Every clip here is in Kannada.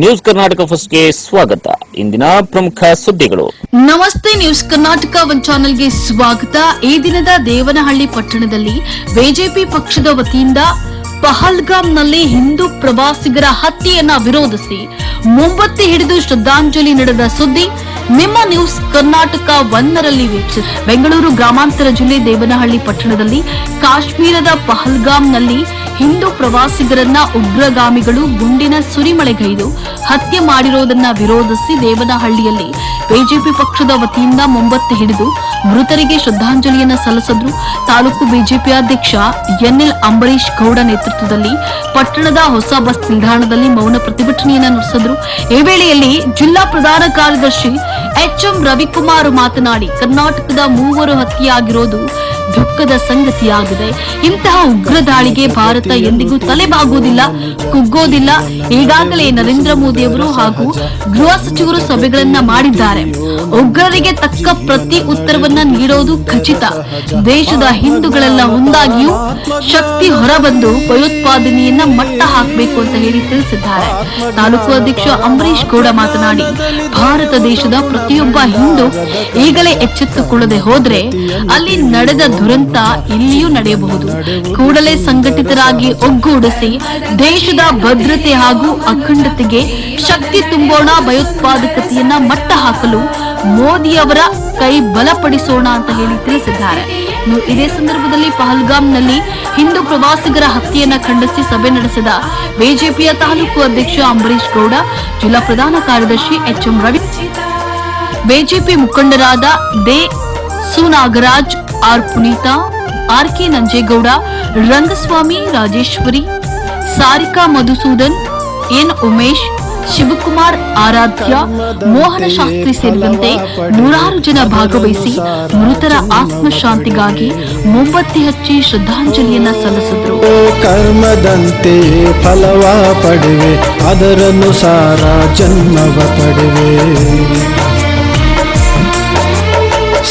ನ್ಯೂಸ್ ಕರ್ನಾಟಕ ಫಸ್ಟ್ಗೆ ಸ್ವಾಗತ. ಇಂದಿನ ಪ್ರಮುಖ ಸುದ್ದಿಗಳು. ನಮಸ್ತೆ, ನ್ಯೂಸ್ ಕರ್ನಾಟಕ ಒನ್ ಚಾನೆಲ್ಗೆ ಸ್ವಾಗತ. ಈ ದಿನದ ದೇವನಹಳ್ಳಿ ಪಟ್ಟಣದಲ್ಲಿ ಬಿಜೆಪಿ ಪಕ್ಷದ ವತಿಯಿಂದ ಪಹಲ್ಗಾಮ್ನಲ್ಲಿ ಹಿಂದೂ ಪ್ರವಾಸಿಗರ ಹತ್ಯೆಯನ್ನ ವಿರೋಧಿಸಿ ಮುಂಬತ್ತಿ ಹಿಡಿದು ಶ್ರದ್ಧಾಂಜಲಿ ನಡೆದ ಸುದ್ದಿ ನಿಮ್ಮ ನ್ಯೂಸ್ ಕರ್ನಾಟಕ ಒಂದರಲ್ಲಿ ವೀಕ್ಷಿಸಿ. ಬೆಂಗಳೂರು ಗ್ರಾಮಾಂತರ ಜಿಲ್ಲೆ ದೇವನಹಳ್ಳಿ ಪಟ್ಟಣದಲ್ಲಿ ಕಾಶ್ಮೀರದ ಪಹಲ್ಗಾಮ್ನಲ್ಲಿ ಹಿಂದೂ ಪ್ರವಾಸಿಗರನ್ನ ಉಗ್ರಗಾಮಿಗಳು ಗುಂಡಿನ ಸುರಿಮಳೆಗೈದು ಹತ್ಯೆ ಮಾಡಿರುವುದನ್ನ ವಿರೋಧಿಸಿ ದೇವನಹಳ್ಳಿಯಲ್ಲಿ ಬಿಜೆಪಿ ಪಕ್ಷದ ವತಿಯಿಂದ ಮೊಂಬತ್ತಿ ಹಿಡಿದು ಮೃತರಿಗೆ ಶ್ರದ್ಧಾಂಜಲಿಯನ್ನ ಸಲ್ಲಿಸಿದ್ರು. ತಾಲೂಕು ಬಿಜೆಪಿ ಅಧ್ಯಕ್ಷ ಎನ್ಎಲ್ ಅಂಬರೀಶ್ ಗೌಡ ನೇತೃತ್ವದಲ್ಲಿ ಪಟ್ಟಣದ ಹೊಸ ಬಸ್ ನಿಲ್ದಾಣದಲ್ಲಿ ಮೌನ ಪ್ರತಿಭಟನೆಯನ್ನ ನಡೆಸಿದ್ರು. ಈ ವೇಳೆಯಲ್ಲಿ ಜಿಲ್ಲಾ ಪ್ರಧಾನ ಕಾರ್ಯದರ್ಶಿ ಎಚ್ಎಂ ರವಿಕುಮಾರ್ ಮಾತನಾಡಿ, ಕರ್ನಾಟಕದ ಮೂವರು ಹತ್ಯೆಯಾಗಿರೋದು ದುಃಖದ ಸಂಗತಿಯಾಗಿದೆ. ಇಂತಹ ಉಗ್ರ ದಾಳಿಗೆ ಭಾರತ ಎಂದಿಗೂ ತಲೆಬಾಗುವುದಿಲ್ಲ, ಕುಗ್ಗೋದಿಲ್ಲ. ಈಗಾಗಲೇ ನರೇಂದ್ರ ಮೋದಿ ಅವರು ಹಾಗೂ ಗೃಹ ಸಚಿವರು ಸಭೆಗಳನ್ನ ಮಾಡಿದ್ದಾರೆ. ಉಗ್ರರಿಗೆ ತಕ್ಕ ಪ್ರತಿ ಉತ್ತರವನ್ನ ನೀಡೋದು ಖಚಿತ. ದೇಶದ ಹಿಂದೂಗಳೆಲ್ಲ ಒಂದಾಗಿಯೂ ಶಕ್ತಿ ಹೊರಬಂದು ಭಯೋತ್ಪಾದನೆಯನ್ನ ಮಟ್ಟ ಹಾಕಬೇಕು ಅಂತ ಹೇಳಿ ತಿಳಿಸಿದ್ದಾರೆ. ತಾಲೂಕು ಅಧ್ಯಕ್ಷ ಅಂಬರೀಶ್ ಗೌಡ ಮಾತನಾಡಿ, ಭಾರತ ದೇಶದ ಪ್ರತಿಯೊಬ್ಬ ಹಿಂದೂ ಈಗಲೇ ಎಚ್ಚೆತ್ತುಕೊಳ್ಳದೆ ಹೋದ್ರೆ ಅಲ್ಲಿ ನಡೆದ ದುರಂತ ಇಲ್ಲಿಯೂ ನಡೆಯಬಹುದು. ಕೂಡಲೇ ಸಂಘಟಿತರಾಗಿ ಒಗ್ಗೂಡಿಸಿ ದೇಶದ ಭದ್ರತೆ ಹಾಗೂ ಅಖಂಡತೆಗೆ ಶಕ್ತಿ ತುಂಬೋಣ ಭಯೋತ್ಪಾದಕತೆಯನ್ನ ಮಟ್ಟ ಹಾಕಲು ಮೋದಿಯವರ ಕೈ ಬಲಪಡಿಸೋಣ ಅಂತ ಹೇಳಿ ತಿಳಿಸಿದ್ದಾರೆ. ಇದೇ ಸಂದರ್ಭದಲ್ಲಿ ಪಹಲ್ಗಾಮ್ನಲ್ಲಿ ಹಿಂದೂ ಪ್ರವಾಸಿಗರ ಹತ್ಯೆಯನ್ನ ಖಂಡಿಸಿ ಸಭೆ ನಡೆಸಿದ ಬಿಜೆಪಿಯ ತಾಲೂಕು ಅಧ್ಯಕ್ಷ ಅಂಬರೀಶ್ ಗೌಡ, ಜಿಲ್ಲಾ ಪ್ರಧಾನ ಕಾರ್ಯದರ್ಶಿ ಎಚ್ಎಂ ರವಿ, ಬಿಜೆಪಿ ಮುಖಂಡರಾದ they. Sunagaraj R Puneetha, R K Nanjegowda, Rangaswamy Rajeshwari, Sarika Madhusudan, N Umesh, Shivakumar Aradhya, Mohana Shastri ಸೇರಿದಂತೆ ನೂರಾರು ಜನ ಭಾಗವಹಿಸಿ ಮೃತರ ಆತ್ಮಶಾಂತಿಗಾಗಿ ಮೊಂಬತ್ತಿ ಹಚ್ಚಿ ಶ್ರದ್ಧಾಂಜಲಿಯನ್ನ ಸಲ್ಲಿಸಿದರು. ಕರ್ಮದಂತೆ ಫಲವ ಪಡೆವೆ, ಅದರನುಸಾರ ಜನ್ಮವ ಪಡೆವೆ.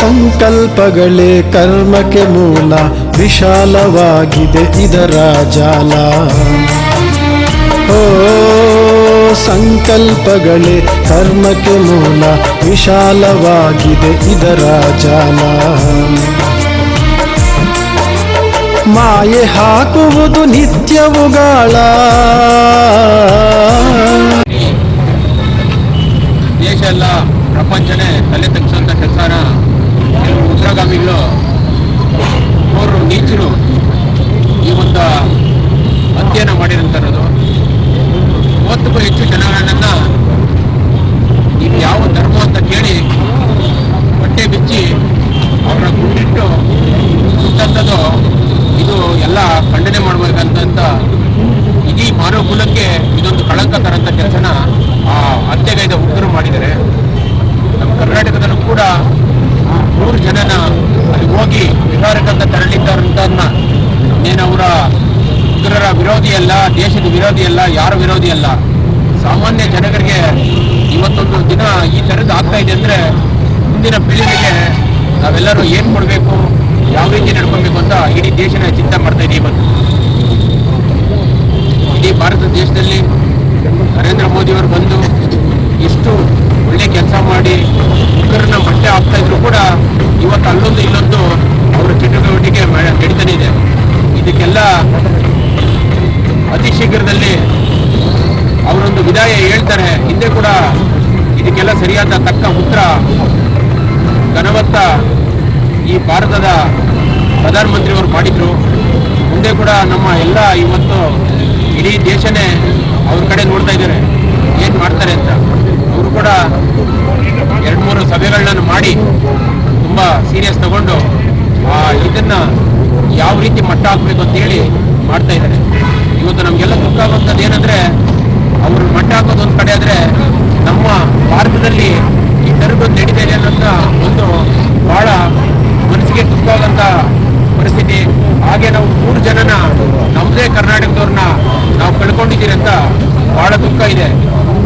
ಸಂಕಲ್ಪಗಳೇ ಕರ್ಮಕ್ಕೆ ಮೂಲ, ವಿಶಾಲವಾಗಿದೆ ಇದರ ಜಾಲ. ಓ, ಸಂಕಲ್ಪಗಳೇ ಕರ್ಮಕ್ಕೆ ಮೂಲ, ವಿಶಾಲವಾಗಿದೆ ಇದರ ಜಾಲ. ಮಾಯೆ ಹಾಕುವುದು ನಿತ್ಯವುಗಳ ದೇಶ ಎಲ್ಲ ಪ್ರಪಂಚನೇ ತಲೆ ತಗ್ಸೋಂಥ ಕೆಲಸನ ಕೆಲವು ಉಗ್ರಗಾಮಿಗಳು ಮೂರು ನೀಚರು ಈ ಒಂದು ಅಧ್ಯಯನ ಮಾಡಿದಂಥದ್ದು ಮೂವತ್ತಕ್ಕೂ ಹೆಚ್ಚು ಜನಗಳನ್ನ ಇದು ಯಾವ ಧರ್ಮ ಅಂತ ಕೇಳಿ ಬಟ್ಟೆ ಬಿಚ್ಚಿ ಅವರನ್ನ ಗುಂಡಿಟ್ಟು ಸುಟ್ಟಂಥದ್ದು ಇದು ಎಲ್ಲ ಖಂಡನೆ ಮಾಡಬೇಕಂತ ಇಡೀ ಮಾನವ ಕುಲಕ್ಕೆ ಇದೊಂದು ಕಳಂಕ ತರಂತ ಕೆಲಸನ ಆ ಹತ್ಯೆಗೈದ ಉಗ್ರರು ಮಾಡಿದ್ದಾರೆ ನಮ್ಮ ಕರ್ನಾಟಕದಲ್ಲೂ ಕೂಡ ಮೂರು ಜನನ ಅಲ್ಲಿ ಹೋಗಿ ವಿಹಾರಕ್ಕಂತ ತೆರಳಿದ್ದಾರಂತನ್ನ ಅವರ ಉಗ್ರರ ವಿರೋಧಿ ಅಲ್ಲ, ದೇಶದ ವಿರೋಧಿ ಅಲ್ಲ, ಯಾರ ವಿರೋಧಿ ಅಲ್ಲ. ಸಾಮಾನ್ಯ ಜನಗಳಿಗೆ ಇವತ್ತೊಂದು ದಿನ ಈ ಥರದ್ದು ಆಗ್ತಾ ಇದೆ ಅಂದರೆ ಮುಂದಿನ ಪೀಳಿಗೆಗೆ ನಾವೆಲ್ಲರೂ ಏನು ಕೊಡಬೇಕು, ಯಾವ ರೀತಿ ನಡ್ಕೊಬೇಕು ಅಂತ ಇಡೀ ದೇಶನ ಚಿಂತೆ ಮಾಡ್ತಾ ಇದೆ ಇವತ್ತು. ಇಡೀ ಭಾರತ ದೇಶದಲ್ಲಿ ನರೇಂದ್ರ ಮೋದಿಯವರು ಬಂದು ಎಷ್ಟು ಒಳ್ಳೆ ಕೆಲಸ ಮಾಡಿ ಉಗ್ರರನ್ನ ಮಟ್ಟೆ ಆಗ್ತಾ ಇದ್ರು ಕೂಡ ಇವತ್ತು ಇನ್ನೊಂದು ಅವರ ಚಟುವಟಿಕೆ ನಡೀತಾನೆ ಇದೆ. ಇದಕ್ಕೆಲ್ಲ ಅತಿ ಶೀಘ್ರದಲ್ಲಿ ಅವರೊಂದು ವಿದಾಯ ಹೇಳ್ತಾರೆ. ಹಿಂದೆ ಕೂಡ ಇದಕ್ಕೆಲ್ಲ ಸರಿಯಾದ ತಕ್ಕ ಉತ್ತರ, ಘನವತ್ತ ಈ ಭಾರತದ ಪ್ರಧಾನಮಂತ್ರಿಯವರು ಮಾಡಿದ್ರು. ಮುಂದೆ ಕೂಡ ನಮ್ಮ ಎಲ್ಲ ಇವತ್ತು ಇಡೀ ದೇಶನೇ ಅವ್ರ ಕಡೆ ನೋಡ್ತಾ ಇದ್ದಾರೆ. ಏನು ಮಾಡ್ತಾರೆ ಅಂತ. ಅವರು ಕೂಡ ಎರಡು ಮೂರು ಸಭೆಗಳನ್ನ ಮಾಡಿ ತುಂಬ ಸೀರಿಯಸ್ ತಗೊಂಡು ಇದನ್ನ ಯಾವ ರೀತಿ ಮಟ್ಟ ಹಾಕಬೇಕು ಅಂತೇಳಿ ಮಾಡ್ತಾ ಇದ್ದಾರೆ. ಇವತ್ತು ನಮಗೆಲ್ಲ ದುಃಖ ಆಗುವಂಥದ್ದು ಏನಂದ್ರೆ, ಅವರು ಮಟ್ಟ ಹಾಕೋದು ಒಂದು ಕಡೆ ಆದರೆ ನಮ್ಮ ಭಾರತದಲ್ಲಿ ಈ ಥರದ್ದು ನಡೀತಾ ಇದೆ ಅನ್ನೋಂತ ಒಂದು ಬಹಳ ಮನಸ್ಸಿಗೆ ದುಃಖ ಆಗಂತ ಪರಿಸ್ಥಿತಿ. ಹಾಗೆ ನಾವು ಮೂರು ಜನನ ನಮ್ಮದೇ ಕರ್ನಾಟಕದವ್ರನ್ನ ನಾವು ಕಳ್ಕೊಂಡಿದ್ದೀರಿ ಅಂತ ಬಹಳ ದುಃಖ ಇದೆ.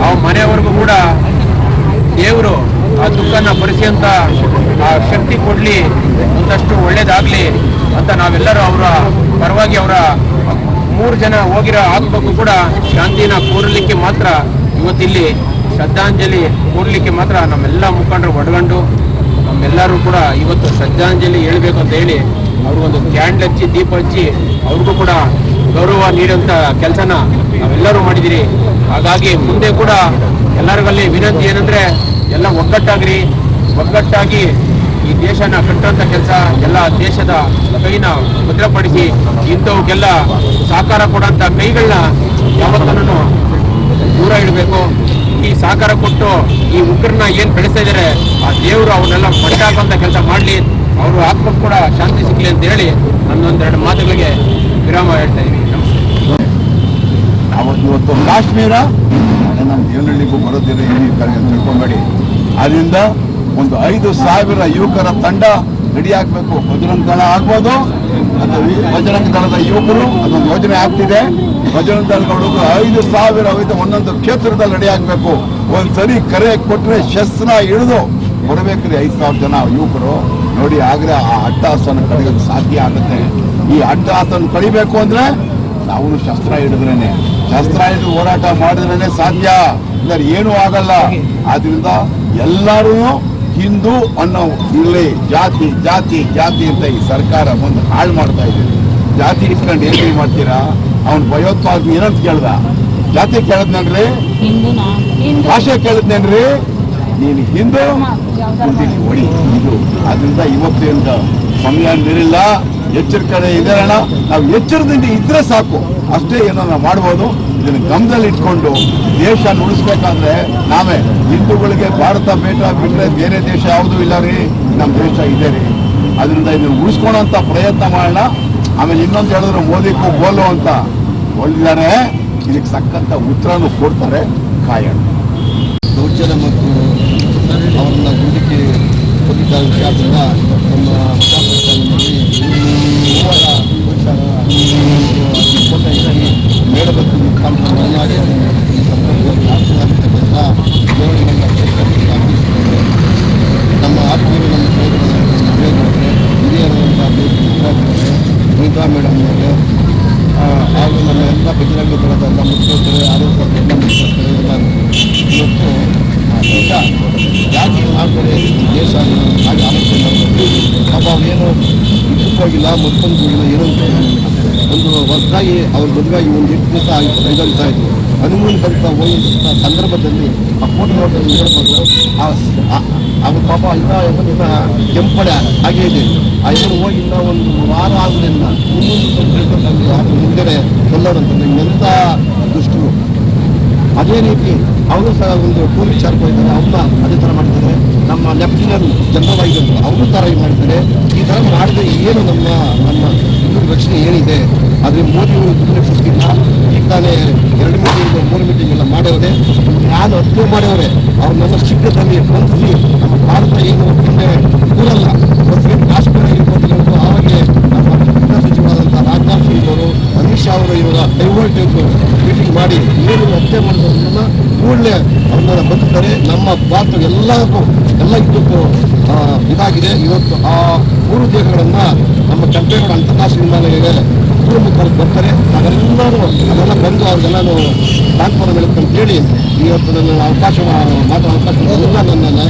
ಆ ಮನೆಯವರೆಗೂ ಕೂಡ ದೇವರು ಆ ದುಃಖನ ಭರಿಸಿಯಂತ ಆ ಶಕ್ತಿ ಕೊಡಲಿ, ಒಂದಷ್ಟು ಒಳ್ಳೇದಾಗಲಿ ಅಂತ ನಾವೆಲ್ಲರೂ ಅವರ ಪರವಾಗಿ ಅವರ ಮೂರು ಜನ ಹೋಗಿರೋ ಆತ್ಮಕ್ಕೂ ಕೂಡ ಶಾಂತಿನ ಕೋರಲಿಕ್ಕೆ ಮಾತ್ರ ಇವತ್ತಿಲ್ಲಿ ಶ್ರದ್ಧಾಂಜಲಿ ಕೋರಲಿಕ್ಕೆ ಮಾತ್ರ ನಮ್ಮೆಲ್ಲ ಮುಖಂಡರು ಒಡಗಂಡು ನಮ್ಮೆಲ್ಲರೂ ಕೂಡ ಇವತ್ತು ಶ್ರದ್ಧಾಂಜಲಿ ಹೇಳಬೇಕು ಅಂತ ಹೇಳಿ ಅವ್ರಿಗೊಂದು ಕ್ಯಾಂಡ್ಲ್ ಹಚ್ಚಿ, ದೀಪ ಹಚ್ಚಿ ಅವ್ರಿಗೂ ಕೂಡ ಗೌರವ ನೀಡುವಂಥ ಕೆಲಸನ ನಾವೆಲ್ಲರೂ ಮಾಡಿದ್ದೀರಿ ಹಾಗಾಗಿ ಮುಂದೆ ಕೂಡ ಎಲ್ಲರಿಗಲ್ಲಿ ವಿನಂತಿ ಏನಂದ್ರೆ ಎಲ್ಲ ಒಗ್ಗಟ್ಟಾಗ್ರಿ. ಒಗ್ಗಟ್ಟಾಗಿ ಈ ದೇಶನ ಕಟ್ಟುವಂಥ ಕೆಲಸ ಎಲ್ಲ ದೇಶದ ಕೈನ ಭದ್ರಪಡಿಸಿ ಇಂಥವಕ್ಕೆಲ್ಲ ಸಹಕಾರ ಕೊಡೋಂಥ ಕೈಗಳನ್ನ ಯಾವತ್ತೂ ದೂರ ಇಡಬೇಕು. ಈ ಸಹಕಾರ ಕೊಟ್ಟು ಈ ಉಗ್ರನ್ನ ಏನ್ ಬೆಳೆಸ್ತಾ ಇದ್ದಾರೆ ಆ ದೇವರು ಅವನ್ನೆಲ್ಲ ಮಟ್ಟಾಕುವಂತ ಕೆಲಸ ಮಾಡಲಿ. ಅವರು ಆತ್ಮಕ್ಕೆ ಕೂಡ ಶಾಂತಿ ಸಿಗ್ಲಿ ಅಂತ ಹೇಳಿ ನನ್ನೊಂದೆರಡು ಮಾತುಗಳಿಗೆ ವಿರಾಮ ಹೇಳ್ತಾ ಇದ್ದೀನಿ. ನಮಸ್ತೆ. ನಾವು ಇವತ್ತು ಕಾಶ್ಮೀರ ನಮ್ಮ ದೇವನಹಳ್ಳಿಗೂ ಬರೋದಿಲ್ಲ ಏನಿರ್ತಾರೆ ಅಂತ ತಿಳ್ಕೊಂಬೇಡಿ. ಅದರಿಂದ ಒಂದು ಐದು ಸಾವಿರ ಯುವಕರ ತಂಡ ರೆಡಿ ಆಗಬೇಕು. ಬಜರಂಗ ದಳ ಆಗ್ಬೋದು ಅದು ಬಜರಂಗ ದಳದ ಯುವಕರು ಅದೊಂದು ಯೋಜನೆ ಆಗ್ತಿದೆ. ಬಜರಂಗ ದಳಗಳು ಐದು ಸಾವಿರ ಐದು ಒಂದೊಂದು ಕ್ಷೇತ್ರದಲ್ಲಿ ರೆಡಿ ಆಗಬೇಕು. ಒಂದ್ಸರಿ ಕರೆ ಕೊಟ್ಟರೆ ಶಸ್ತ್ರ ಹಿಡಿದು ಬರಬೇಕ್ರಿ ಐದು ಸಾವಿರ ಜನ ಯುವಕರು. ನೋಡಿ, ಆಗ್ರೆ ಆ ಅಟ್ಟಹಾಸನ ಕಡಿಯೋದು ಸಾಧ್ಯ ಆಗುತ್ತೆ. ಈ ಅಟ್ಟಹಾಸನ ಕಡಿಬೇಕು ಅಂದರೆ ನಾವು ಶಸ್ತ್ರ ಹಿಡಿದ್ರೇನೆ. ಶಸ್ತ್ರ ಹಿಡಿದು ಹೋರಾಟ ಮಾಡಿದ್ರೇನೆ ಸಾಧ್ಯ. ಇಲ್ಲ ಏನೂ ಆಗಲ್ಲ. ಆದ್ರಿಂದ ಎಲ್ಲರೂ ಹಿಂದೂ ಅನ್ನೋ ಇಲ್ಲಿ ಜಾತಿ ಜಾತಿ ಜಾತಿ ಅಂತ ಈ ಸರ್ಕಾರ ಒಂದು ಹಾಳು ಮಾಡ್ತಾ ಇದೆ. ಜಾತಿ ಇಟ್ಕೊಂಡು ಏನ್ ಮಾಡ್ತೀರಾ? ಅವ್ನು ಭಯೋತ್ಪಾದನೆ ಏನಂತ ಕೇಳ್ದ? ಜಾತಿ ಕೇಳದ್ನೇನ್ರಿ ಭಾಷೆ ಕೇಳದ್ನೇನ್ರಿ ನೀನು ಹಿಂದೂ ಹೊಡಿ ಇದು. ಅದರಿಂದ ಇವತ್ತೇನು ಸಮಯ ಮೀರಿಲ್ಲ ಎಚ್ಚರಿಕೆ ಇದಾರಣ ನಾವು ಎಚ್ಚರದಿಂದ ಇದ್ರೆ ಸಾಕು. ಅಷ್ಟೇ ಏನೋ ನಾವು ಮಾಡ್ಬೋದು. ಇದನ್ನು ಗಮನದಲ್ಲಿ ಇಟ್ಕೊಂಡು ದೇಶ ಉಳಿಸ್ಬೇಕಂದ್ರೆ ನಾವೇ ಹಿಂದೂಗಳಿಗೆ ಭಾರತ ಬೇಟ ಬಿಟ್ಟರೆ ಬೇರೆ ದೇಶ ಯಾವುದೂ ಇಲ್ಲ ರೀ. ನಮ್ಮ ದೇಶ ಇದೆ ರೀ. ಅದರಿಂದ ಇದನ್ನು ಉಳಿಸ್ಕೊಳೋಂಥ ಪ್ರಯತ್ನ ಮಾಡೋಣ. ಆಮೇಲೆ ಇನ್ನೊಂದು ಹೇಳಿದ್ರು ಮೋದಿಗೂ ಬೋಲು ಅಂತ. ಹೊಲಿದ್ದಾರೆ ಇದಕ್ಕೆ ಸಕ್ಕಂತ ಉತ್ತರನೂ ಕೊಡ್ತಾರೆ ಕಾಯಣ ದೌರ್ಜನ್ಯ ಮತ್ತು ಅವರನ್ನ ಗುಂಡಿಕೆ ಕೊಟ್ಟಿದ್ದ ವಿಚಾರದಿಂದ ನಮ್ಮ ವಿಧಾನಸಭೆಯಲ್ಲಿ ಮೂವರ ಒಕ್ಕೂಟ ಇಡೀ ಮೇಳಬತ್ತು ಮುಖಾಂತರ ಮಾಡಿ ಈ ಸಂದರ್ಭದಲ್ಲಿ ಆಶೀರ್ವಾದಿಸಬೇಕ ದೇವರನ್ನ ಅರ್ಪಿಸಿದ್ದೇವೆ. ನಮ್ಮ ಆತ್ಮೀಯರು ನಮ್ಮ ಸ್ನೇಹಿತರು ಹಿರಿಯರಾದಂಥ ಸುನೀತಾ ಮೇಡಮ್ ಅವರೇ ಆ, ಹಾಗೂ ನಮ್ಮ ಎಲ್ಲ ಬಜರಂಗ ದಳದ ಎಲ್ಲ ಮುಖ್ಯಸ್ಥರು ಆರೋಗ್ಯ ಎಲ್ಲ ಮುಖ್ಯಸ್ಥರು ಎಲ್ಲ ಇವತ್ತು ದೇಶ ಜಾತಿ ಮಾಡ್ತಾರೆ ದೇಶ ಹಾಗೆ ಆಲೋಚನೆ ಮಾಡಬೇಕು ಪಾಪ ಅವನೇನು ಹೋಗಿಲ್ಲ ಮತ್ತೊಂದು ಇಲ್ಲ ಏನೋ ಒಂದು ಹೊಸದಾಗಿ ಅವ್ರ ಬದುಕಾಗಿ ಒಂದು ಎಂಟು ದಿವಸ ಆಗಿ ಕೈಗೊಳ್ತಾ ಇದ್ರು ಹನುಮೂನ್ ಬಂತ ಹೋಗಿದ್ದ ಸಂದರ್ಭದಲ್ಲಿ ಆ ಫೋಟೋ ನೋಡಿದ್ರೆ ಹೇಳ್ಬೋದು ಅದು ಪಾಪ ಇನ್ನ ಇವತ್ತಿನ ಕೆಂಪಡೆ ಹಾಗೆ ಇದೆ. ಆ ಇವರು ಹೋಗಿ ಒಂದು ವಾರ ಆಗಲಿಲ್ಲ ಅದು ಮುಂದೆ ಕೊಲ್ಲೋರಂತಂದ್ರೆ ಎಂಥ ದುಷ್ಟರು. ಅದೇ ರೀತಿ ಅವರು ಸಹ ಒಂದು ಟೂರಿಸ್ಟ್ ಚಾರ್ಜ್ ಹೋಗಿದ್ದಾರೆ ಅವ್ರನ್ನ ಅದೇ ಥರ ಮಾಡ್ತಾರೆ ನಮ್ಮ ಜನರಲ್ ಆಗಿದ್ರು. ಅವರು ಥರ ಇದು ಮಾಡ್ತಾರೆ. ಈ ಥರ ಮಾಡಿದ್ರೆ ಏನು ನಮ್ಮ ನಮ್ಮ ಹಿಂದೂ ರಕ್ಷಣೆ ಏನಿದೆ? ಆದರೆ ಮೋದಿ ಸುಮ್ಮನೆ ಕೊಡ್ತಿಲ್ಲ ಈಗ ತಾನೇ ಎರಡು ಮೀಟಿಂಗ್ ಮೂರು ಮೀಟಿಂಗ್ ಎಲ್ಲ ಮಾಡ್ಯವ್ರೆ ನಾನು ಅರ್ಥ ಮಾಡೋರೆ ಅವ್ರು ನಮ್ಮ ಶೀಘ್ರದಲ್ಲಿ ಬಂಧಿಸಿ ನಮ್ಮ ಭಾರತ ಏನು ಮುಂದೆ ಕೂರಲ್ಲ. ಕಾಶ್ಮೀರ ಇರ್ಬೋದು ನಮ್ಮ ಗೃಹ ಸಚಿವರಾದಂಥ ರಾಜನಾಥ್ ಸಿಂಗ್ ಅವರು, ಅಮಿತ್ ಶಾ ಅವರು ಮೀಟಿಂಗ್ ಮಾಡಿ ಏನು ಹತ್ಯೆ ಮಾಡಿದ್ರು ಕೂಡಲೇ ಅವ್ರನ್ನ ಬಂದಿದ್ದಾರೆ. ನಮ್ಮ ಭಾರತ ಎಲ್ಲಕ್ಕೂ ಎಲ್ಲ ಆ, ಇದಾಗಿದೆ. ಇವತ್ತು ಆ ಮೂರು ದೇಹಗಳನ್ನು ನಮ್ಮ ಕೆಂಪೇಗೌಡ ಅಂತಾರಾಷ್ಟ್ರೀಯ ಮೂರು ಮುಖಾಂತರ ಬರ್ತಾರೆ ಅದೆಲ್ಲರೂ ಅದೆಲ್ಲ ಬಂದು ಅವ್ರಿಗೆಲ್ಲನೂ ಟ್ರಾನ್ಸ್ಫರ್ ಹೇಳಿ ಇವತ್ತು ನನ್ನ ಅವಕಾಶ ಮಾತ್ರ ಅವಕಾಶ ನನ್ನ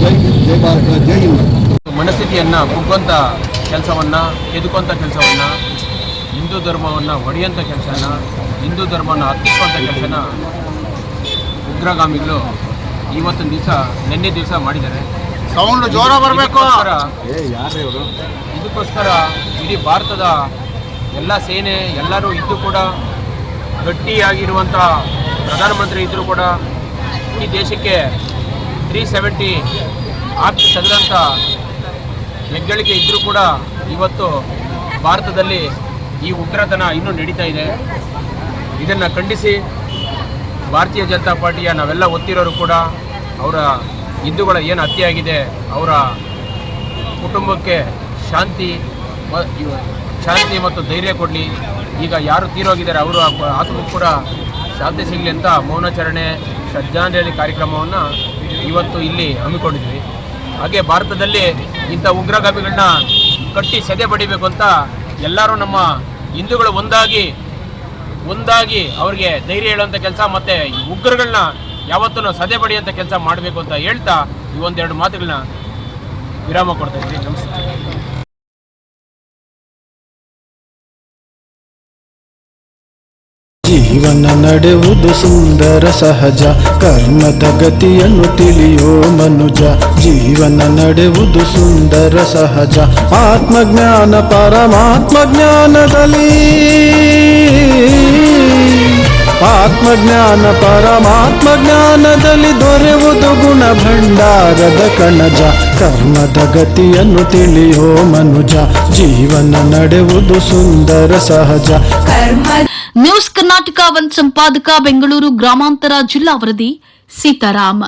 ಜೈ ಜೈ ಭಾರತ ಜೈ ಹಿಂದ್. ಮನಸ್ಥಿತಿಯನ್ನ ಕುಗ್ಗಂತ ಕೆಲಸವನ್ನ ಎದುಕೊಂತ ಕೆಲಸವನ್ನ ಹಿಂದೂ ಧರ್ಮವನ್ನ ಹೊಡೆಯಂತ ಕೆಲಸನ ಹಿಂದೂ ಧರ್ಮವನ್ನು ಹತ್ತಿಸುವಂತ ಕೆಲಸನ ಉಗ್ರಗಾಮಿಗಳು ಇವತ್ತೊಂದು ದಿವಸ ನಿನ್ನೆ ದಿವಸ ಮಾಡಿದ್ದಾರೆ. ಸೌಂಡ್ ಜೋರ ಬರಬೇಕು. ಇದಕ್ಕೋಸ್ಕರ- ಇದಕ್ಕೋಸ್ಕರ ಇಡೀ ಭಾರತದ ಎಲ್ಲ ಸೇನೆ ಎಲ್ಲರೂ ಇದ್ದು ಕೂಡ ಗಟ್ಟಿಯಾಗಿರುವಂಥ ಪ್ರಧಾನಮಂತ್ರಿ ಇದ್ದರೂ ಕೂಡ ಈ ದೇಶಕ್ಕೆ ತ್ರೀ ಸೆವೆಂಟಿ ಆಪ್ತಿ ತೆಗೆದಂಥ ಹೆಗ್ಗಳಿಕೆ ಇದ್ದರೂ ಕೂಡ ಇವತ್ತು ಭಾರತದಲ್ಲಿ ಈ ಉಗ್ರತನ ಇನ್ನೂ ನಡೀತಾ ಇದೆ. ಇದನ್ನು ಖಂಡಿಸಿ ಭಾರತೀಯ ಜನತಾ ಪಾರ್ಟಿಯ ನಾವೆಲ್ಲ ಒತ್ತಿರೋರು ಕೂಡ ಅವರ ಹಿಂದೂಗಳ ಏನು ಹತ್ಯೆ ಆಗಿದೆ ಅವರ ಕುಟುಂಬಕ್ಕೆ ಶಾಂತಿ ಶಾಂತಿ ಮತ್ತು ಧೈರ್ಯ ಕೊಡಲಿ. ಈಗ ಯಾರು ತೀರೋಗಿದ್ದಾರೆ ಅವರು ಆತ್ಮಕ್ಕೂ ಕೂಡ ಶಾಂತಿ ಸಿಗಲಿ ಅಂತ ಮೌನಾಚರಣೆ ಶ್ರದ್ಧಾಂಜಲಿ ಕಾರ್ಯಕ್ರಮವನ್ನು ಇವತ್ತು ಇಲ್ಲಿ ಹಮ್ಮಿಕೊಂಡಿದ್ವಿ. ಹಾಗೆ ಭಾರತದಲ್ಲಿ ಇಂಥ ಉಗ್ರಗಾಮಿಗಳನ್ನ ಕಟ್ಟಿ ಸದೆ ಪಡಿಬೇಕು ಅಂತ ಎಲ್ಲರೂ ನಮ್ಮ ಹಿಂದೂಗಳು ಒಂದಾಗಿ ಒಂದಾಗಿ ಅವ್ರಿಗೆ ಧೈರ್ಯ ಹೇಳುವಂಥ ಕೆಲಸ ಮತ್ತು ಉಗ್ರಗಳನ್ನ ಯಾವತ್ತೂ ಸದೆ ಬಡಿಯುವಂಥ ಕೆಲಸ ಮಾಡಬೇಕು ಅಂತ ಹೇಳ್ತಾ ಈ ಒಂದೆರಡು ಮಾತುಗಳನ್ನ ವಿರಾಮ ಕೊಡ್ತಾ ಇದ್ದೀನಿ. ನಮಸ್ಕಾರ ಜೀವನ ನಡೆವುದು ಸುಂದರ ಸಹಜ, ಕರ್ಮದ ಗತಿಯನ್ನು ತಿಳಿಯೋ ಮನುಜ. ಜೀವನ ನಡೆವುದು ಸುಂದರ ಸಹಜ, ಆತ್ಮಜ್ಞಾನ ಪರಮಾತ್ಮ ಜ್ಞಾನದಲ್ಲಿ. ಆತ್ಮಜ್ಞಾನ ಪರಮಾತ್ಮ ಜ್ಞಾನದಲ್ಲಿ ದೊರೆಯುವುದು ಗುಣ ಭಂಡಾರದ ಕಣಜ. ಕರ್ಮದ ಗತಿಯನ್ನು ತಿಳಿಯೋ ಮನುಜ. ಜೀವನ ನಡೆಯುವುದು ಸುಂದರ ಸಹಜ. ನ್ಯೂಸ್ ಕರ್ನಾಟಕ ಒನ್ ಸಂಪಾದಕ ಬೆಂಗಳೂರು ಗ್ರಾಮಾಂತರ ಜಿಲ್ಲಾ ವರದಿ ಸೀತಾರಾಮ್.